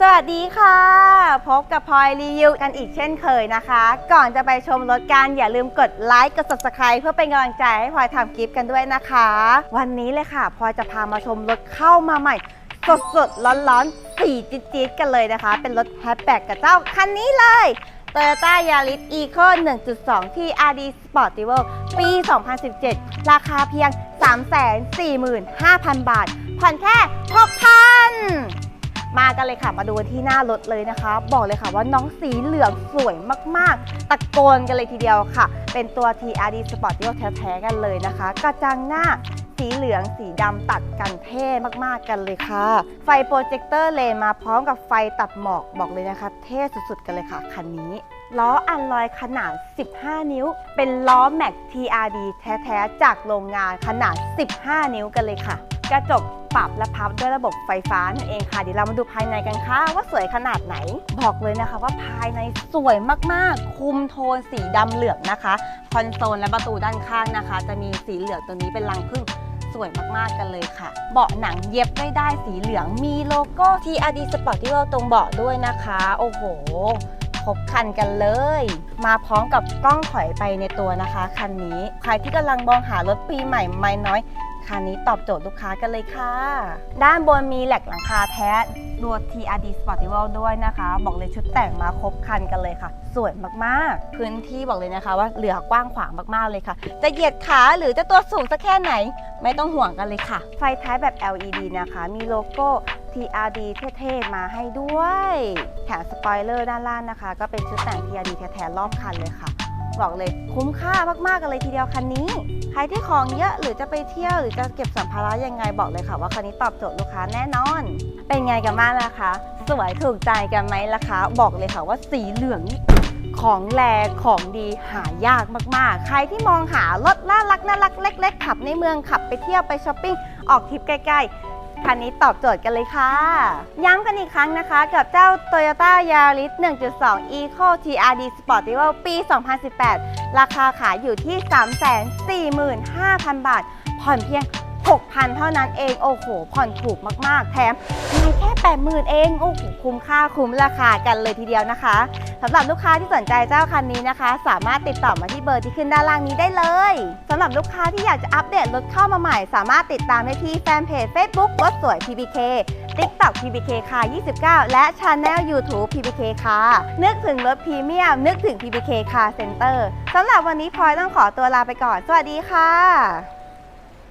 สวัสดีค่ะ พบกับพลอยรีวิวกันอีกเช่นเคยนะคะ ก่อนจะไปชมรถกันอย่าลืมกดไลค์กด subscribe เพื่อเป็นกำลังใจให้พลอยทำคลิปกันด้วยนะคะ วันนี้เลยค่ะพลอยจะพามาชมรถเข้ามาใหม่ สดสดๆร้อนๆสีจี๊ดๆกันเลยนะคะ เป็นรถแฮชแบ็กกับเจ้าคันนี้เลย Toyota Yaris Eco 1.2 TRD Sportivo ปี 2017 ราคาเพียง 345,000 บาท ผ่อนแค่ 6,000 มากันเลยค่ะ มาดูที่หน้ารถเลยนะคะ บอกเลยค่ะว่าน้องสีเหลืองสวยมากๆ ตะโกนกันเลยทีเดียวค่ะ เป็นตัว TRD Sportivo แท้ๆกันเลยนะคะ กระจังหน้าสีเหลืองสีดำตัดกันเท่มากๆกันเลยค่ะ ไฟโปรเจคเตอร์เลนมาพร้อมกับไฟตัดหมอกบอกเลยนะคะ เท่สุดๆกันเลยค่ะคันนี้ล้ออันลอยขนาด 15 นิ้ว เป็นล้อแม็ก TRD แท้ ๆ จากโรงงานขนาด 15 นิ้วกันเลยค่ะ กระจกปรับและพับด้วยระบบไฟฟ้านั่นเองค่ะ เดี๋ยวเรามาดูภายในกันค่ะ ว่าสวยขนาดไหน บอกเลยนะคะว่าภายในสวยมากๆ คุมโทนสีดำเหลืองนะคะ คอนโซลและประตูด้านข้างนะคะ จะมีสีเหลืองตัวนี้เป็นรังผึ้งสวยมากๆกันเลยค่ะ เบาะหนังเย็บไม่ได้สีเหลือง มีโลโก้ TRD Sport ที่เราตรงเบาะด้วยนะคะ โอ้โหครบคันกันเลย มาพร้อมกับกล้องถอยไปในตัวนะคะ คันนี้ ใครที่กำลังมองหารถปีใหม่ไม่น้อย คันนี้ตอบโจทย์ลูกค้ากันเลยค่ะ ด้านบนมีแหลกหลังคาแท้ตัว TRD Sportival ด้วยนะคะ บอกเลยชุดแต่งมาครบคันกันเลยค่ะ สวยมากๆ พื้นที่บอกเลยนะคะ ว่าเหลือกว้างขวางมากๆเลยค่ะ จะเหยียดขาหรือจะตัวสูงสักแค่ไหน ไม่ต้องห่วงกันเลยค่ะ ไฟท้ายแบบ LED นะคะ มีโลโก้ TRD เท่ๆมาให้ด้วย แถมสปอยเลอร์ด้านล่างนะคะ ก็เป็นชุดแต่ง TRD แท้ๆรอบคันเลยค่ะ บอกเลยคุ้มค่ามากๆกันเลยทีเดียวคันนี้ ใครที่ของเยอะหรือจะไปเที่ยว หรือจะเก็บสัมภาระยังไงบอกเลยค่ะว่าคันนี้ตอบโจทย์ลูกค้าแน่นอน เป็นไงกันบ้างล่ะคะสวยถูกใจกันไหมล่ะคะ บอกเลยค่ะว่าสีเหลืองนี่ของแรงของดีหายากมากๆ ใครที่มองหารถน่ารักน่ารักเล็ก ๆ ขับในเมืองขับไปเที่ยวไปช้อปปิ้งออกทริปใกล้ๆ คันนี้ตอบโจทย์กันเลยค่ะ ย้ำกันอีกครั้งนะคะกับเจ้า Toyota Yaris 1.2 Eco TRD Sportivo ปี 2018 ราคาขายอยู่ที่ 345,000 บาท ผ่อนเพียง 6,000 เท่านั้นเอง โอ้โห ผ่อนถูกมากๆ แถมไม่แค่ 80,000 เอง โอ้โห คุ้มค่าคุ้มราคากันเลยทีเดียวนะคะสำหรับลูกค้าที่สนใจเจ้าคันนี้นะคะ สามารถติดต่อมาที่เบอร์ที่ขึ้นด้านล่างนี้ได้เลยสำหรับลูกค้าที่อยากจะอัปเดตรถเข้ามาใหม่ สามารถติดตามได้ที่แฟนเพจ Facebook รถสวย PBK TikTok PBK ค่ะ 29 และ Channel YouTube PBK ค่ะ นึกถึงรถพรีเมียม นึกถึง PBK Car Center สำหรับวันนี้พลอยต้องขอตัวลาไปก่อน สวัสดีค่ะ